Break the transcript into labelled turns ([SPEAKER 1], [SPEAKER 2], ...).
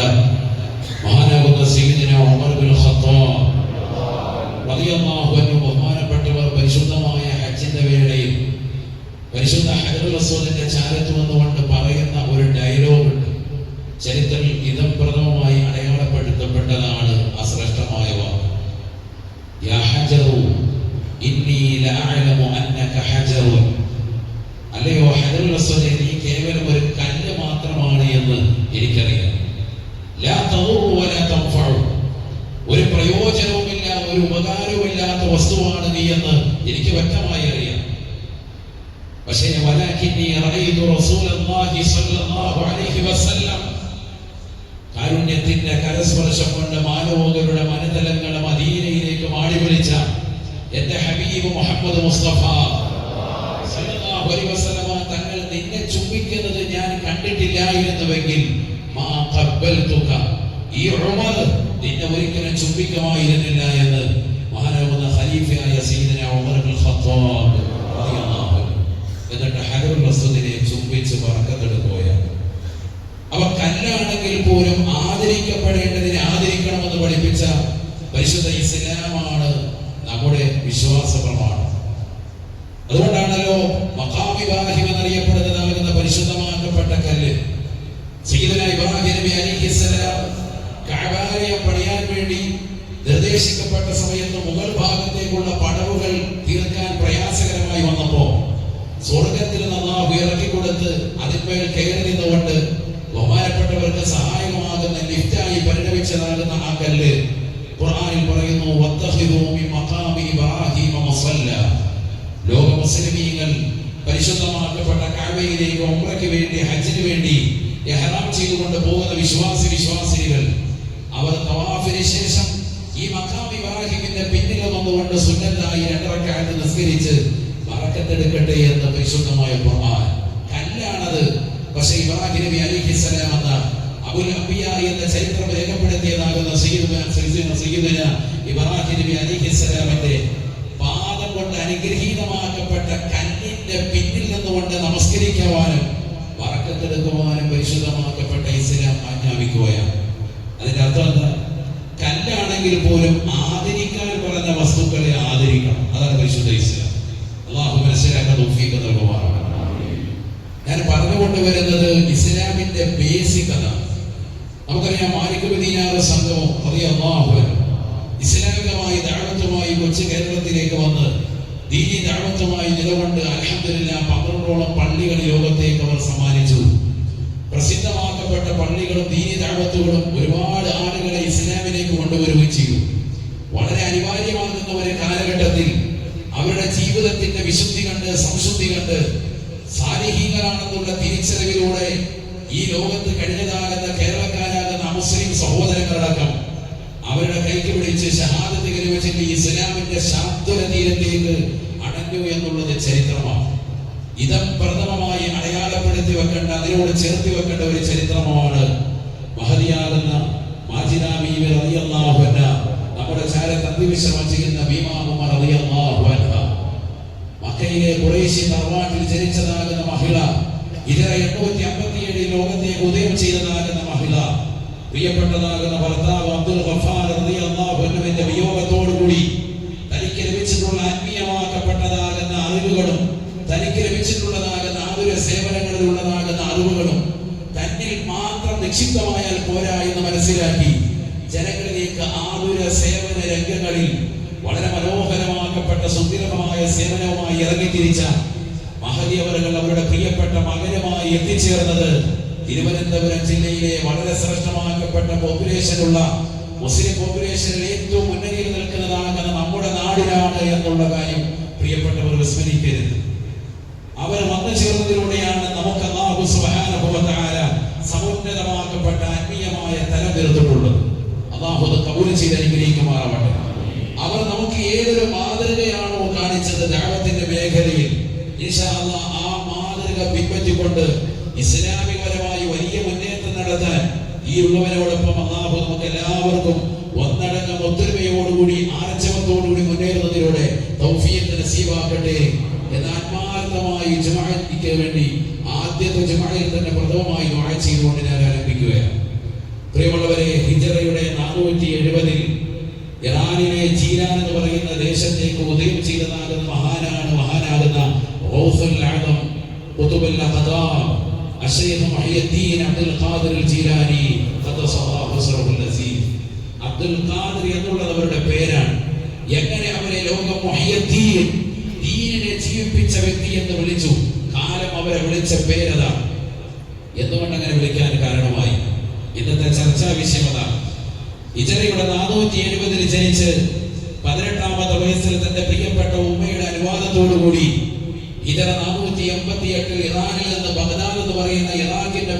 [SPEAKER 1] കണ്ട മഹാനാകുന്ന Umar bin Khattab റളിയല്ലാഹു അൻഹു ബഹുമാനപ്പെട്ടവർ പരിശുദ്ധമായ ഹജ്ജിന്റെ വേളയിൽ പരിശുദ്ധ ഹജറുൽ അസ്വദിന്റെ ചാരത്ത് വന്നുകൊണ്ട് പറയുന്ന ഒരു ഡയലോഗ് ഉണ്ട്. ചരിത്രത്തിൽ ഇതം പ്രഥമമായി അടയാളപ്പെടുത്തപ്പെട്ടതാണ് ആ ശ്രേഷ്ഠമായ വാക്ക്. യാ വസ്തുവാണ് നീ എന്ന് എനിക്ക് വ്യക്തമായി അറിയാം. പക്ഷേ കാരുണ്യത്തിന്റെ കരസ്പർശം കൊണ്ട് മാനവോകരുടെ മനതലങ്ങൾ മദീനയിലേക്ക് മാടി വിളിച്ച എന്റെ ഹബീബ് മുഹമ്മദ് മുസ്തഫ. തങ്ങൾ നിന്നെ ചുംബിക്കുന്നത് ഞാൻ കണ്ടിട്ടില്ലായിരുന്നുവെങ്കിൽ മാ ഖബ്ബൽതുക. ഈ ഉമർ നിന്നെ ഒരിക്കലും ചുംബിക്കുമായിരുന്നില്ല എന്ന് മഹാനാകുന്ന ഖലീഫയായ സയ്യിദന ഉമർ ഇബ്നുൽ ഖത്താബ് റളിയല്ലാഹു അൻഹു എന്നിട്ട് ഹജറുൽ അസ്വദിനെ ചുംബിച്ച് പോയ അവ കല്ലാണെങ്കിൽ പോലും ആദരിക്കപ്പെടേണ്ടതിനെ ആദരിക്കണമെന്ന് പഠിപ്പിച്ച പരിശുദ്ധ ഇസ്ലാമാണ് നമ്മുടെ വിശ്വാസ പ്രമാണം. അതുകൊണ്ടാണല്ലോ മഹാവിവാഹിം എന്നറിയപ്പെടുന്നതാകുന്ന പരിശുദ്ധമാക്കപ്പെട്ട കല്ല്. കഅബാലയം പണിയാൻ വേണ്ടി നിർദ്ദേശിക്കപ്പെട്ട സമയത്ത് മുഗൾ ഭാഗത്തേക്കുള്ള പടവുകൾ വന്നപ്പോ സ്വർഗത്തിൽ നിന്ന് ഉയർത്തി ഇറക്കി കൊടുത്ത് അതിന്മേൽ കയറി നിന്നുകൊണ്ട് ബഹുമാനപ്പെട്ടവർക്ക് സഹായമാകുന്ന ലിഫ്റ്റായി പരിണമിച്ചതാകുന്ന ആ കല്ല് ഖുർആനിൽ പറയുന്നു ലോക മുസ്ലിമീങ്ങൾ പരിശുദ്ധമാക്കപ്പെട്ട കഅബയിലേക്ക് ഉംറയ്ക്ക് വേണ്ടി ഹജ്ജിന് വേണ്ടി ഇഹ്റാം ചെയ്തുകൊണ്ട് പോകുന്ന വിശ്വാസി വിശ്വാസികൾ അവർ തവാഫിന് ശേഷം ഈ മഖാം ഇബ്രാഹിമിന്റെ പിന്നിൽ വന്നുകൊണ്ട് സുന്നത്തായി രണ്ടറക്കാലത്ത് നിസ്കരിച്ച് പറക്കത്തെടുക്കട്ടെ പരിശുദ്ധമായ ഖുർആൻ. കല്ലാണത്. പക്ഷെ ഇബ്രാഹിം നബി അലിഹിസ്സലാം എന്ന അബുൽ അബിയ എന്ന ചരിത്രം രേഖപ്പെടുത്തിയതാകുന്ന സയ്യിദുന ഇബ്രാഹിം നബി അലിഹിസ്സലാമിന്റെ പാദം കൊണ്ട് അനുഗ്രഹീതമാക്കപ്പെട്ട കല്ലിന്റെ പിന്നിൽ നിന്നുകൊണ്ട് നമസ്കരിക്കുവാനും വറക്കത്തെടുക്കുവാനും പരിശുദ്ധമാക്കപ്പെട്ട ഇസ്ലാം ആജ്ഞാപിക്കുകയാണ്. അതിന്റെ അർത്ഥം എന്താ? കല്ലാണെങ്കിൽ പോലും ആദരിക്കാൻ പറഞ്ഞ വസ്തുക്കളെ ആദരിക്കണം അതാണ് പരിശുദ്ധ ഇസ്ലാം അള്ളാഹു മനസ്സിലാക്കാൻ തൗഫീഖ് നൽകുമാറാണ് ഞാൻ പറഞ്ഞുകൊണ്ട് വരുന്നത് ഇസ്ലാമിന്റെ ബേസിക് അതാണ് നമുക്കറിയാം മാലിക് മദീനാർ സംഘവും അറിയാം ഇസ്ലാമികമായി ദാഴത്തുമായി കൊച്ചു കേരളത്തിലേക്ക് വന്ന് ദീനി ദാഴത്തുമായി നിലകൊണ്ട് അലഹമില്ല പന്ത്രണ്ടോളം പള്ളികൾ ലോകത്തേക്ക് അവർ സമ്മാനിച്ചു. പ്രസിദ്ധമാക്കപ്പെട്ട പള്ളികളും ദീനി ദാഴത്തുകളും ഒരുപാട് ആളുകളെ ഇസ്ലാമിലേക്ക് കൊണ്ടുവരികയും ചെയ്തു. വളരെ അനിവാര്യമാകുന്ന ഒരു കാലഘട്ടത്തിൽ അവരുടെ ജീവിതത്തിന്റെ വിശുദ്ധി കണ്ട് സംശുദ്ധി കണ്ട് സാലിഹീങ്ങളാണെന്നുള്ള തിരിച്ചറിവിലൂടെ ഈ ലോകത്ത് കഴിഞ്ഞതാകുന്ന കേരളക്കാരാകുന്ന മുസ്ലിം സഹോദരങ്ങളടക്കം അവരുടെ കൈക്ക് പിടിച്ച് ഷഹാദത്ത് കരുവച്ചിട്ട് ഇസ്ലാമിന്റെ ശാന്തര തീരത്തേക്ക് അടഞ്ഞു എന്നുള്ളത് ചരിത്രമാണ്. ഇതം പ്രഥമമായി അടയാളപ്പെടുത്തി വെക്കേണ്ട അതിനോട് ചേർത്തി വെക്കേണ്ട ഒരു ചരിത്രമാണ് മഹതിയാകുന്ന മാജിദാമി നമ്മുടെ ചാരത്ത് അന്തിവിശ്രമം ഭീമാകുമ റളിയല്ലാഹു അൻഹ മക്കയിലെ ഖുറൈശി തറവാട്ടിൽ ജനിച്ചതാകുന്ന മഹിള ഇതര എണ്ണൂറ്റി അമ്പത്തിയേഴിൽ ലോകത്തേക്ക് ഉദയം ചെയ്തതാകുന്ന മഹിള പ്രിയപ്പെട്ടതാകുന്ന ഭർത്താവ് അബ്ദുൽ ഗഫാർ റളിയല്ലാഹു അൻഹുവിന്റെ വിയോഗത്തോടു കൂടി തനിക്ക് ലഭിച്ചിട്ടുള്ള ആത്മീയമാക്കപ്പെട്ടതാകുന്ന അറിവുകളും തനിക്ക് ലഭിച്ചിട്ടുള്ളതാകുന്ന ആതുര സേവനങ്ങളിലുള്ളതാകുന്ന അറിവുകളും തന്നിൽ മാത്രം നിക്ഷിപ്തമായാൽ പോരാ എന്ന് മനസ്സിലാക്കി ജനങ്ങളിലേക്ക് ആതുര സേവന രംഗങ്ങളിൽ വളരെ മനോഹരമാക്കപ്പെട്ട സേവനവുമായി മഹതി മഹതിയവറുകൾ അവരുടെ പ്രിയപ്പെട്ട മകനുമായി എത്തിച്ചേർന്നത് തിരുവനന്തപുരം ജില്ലയിലെ വളരെ ശ്രേഷ്ഠമാക്കപ്പെട്ട പോപ്പുലേഷനുള്ള മുസ്ലിം പോപ്പുലേഷനിൽ ഏറ്റവും മുന്നണിയിൽ നിൽക്കുന്നതാകുന്ന നമ്മുടെ നാടിനാണ് എന്നുള്ള കാര്യം പ്രിയപ്പെട്ടവർ വിസ്മരിക്കരുത്. അവർ വന്നു ചേർന്നതിലൂടെയാണ് നമുക്ക് തആല സമുന്നതമാക്കപ്പെട്ട ആത്മീയമായ തലം തീർത്തിട്ടുള്ളത്. അള്ളാഹു അത് ചെയ്ത് അനുഗ്രഹിക്കുമാറാവട്ടെ. അവർ നമുക്ക് ഏതൊരു മാതൃകയാണോ കാണിച്ചത് ദാവത്തിന്റെ മേഖലയിൽ. ആ മാതൃക പിൻപറ്റിക്കൊണ്ട് ഇസ്ലാമികപരമായി വലിയ മുന്നേറ്റം നടത്താൻ ഈ ഉള്ളവരോടൊപ്പം അള്ളാഹു നമുക്ക് എല്ലാവർക്കും ഒന്നടങ്കം ഒത്തൊരുമയോടുകൂടി ആർജവത്തോടുകൂടി മുന്നേറുന്നതിലൂടെ തൗഫീഖ് നസീബാക്കട്ടെ എന്ന് ആത്മാർത്ഥമായി ജുമാക്ക് വേണ്ടി ആദ്യത്തെ ജമാഅയിൽ തന്നെ പ്രഥമമായി വാഴ ചെയ്തുകൊണ്ട് ഞാൻ ആരംഭിക്കുകയാണ്. പ്രിയമുള്ളവരെ ഹിജറയുടെ നാനൂറ്റി എഴുപതിൽ ഇറാനിലെ ചീരാൻ എന്ന് പറയുന്ന ദേശത്തേക്ക് ഉദയം ചെയ്തതാകുന്ന മഹാനാണ് മഹാനാകുന്ന അബ്ദുൽ ഖാദിർ എന്നുള്ളത് അവരുടെ പേരാണ്. എങ്ങനെ അവരെ ലോകം ദീനിനെ ജീവിപ്പിച്ച വ്യക്തി എന്ന് വിളിച്ചു? കാലം അവരെ വിളിച്ച പേരതാണ് എന്തുകൊണ്ട് അങ്ങനെ വിളിക്കാൻ കാരണമായി? ഇന്നത്തെ ചർച്ചാ വിഷയം അതാണ് ഇജറയുടെ നാനൂറ്റി എഴുപതിൽ ജനിച്ച് പതിനെട്ടാമത്തെ വയസ്സിൽ തന്റെ പ്രിയപ്പെട്ട ഉമ്മയുടെ അനുവാദത്തോടുകൂടി ഇതര നാനൂറ്റി എൺപത്തി എട്ടിൽ ഇറാനിൽ നിന്ന് ബഗ്ദാദ് എന്ന് പറയുന്ന ഇറാഖിന്റെ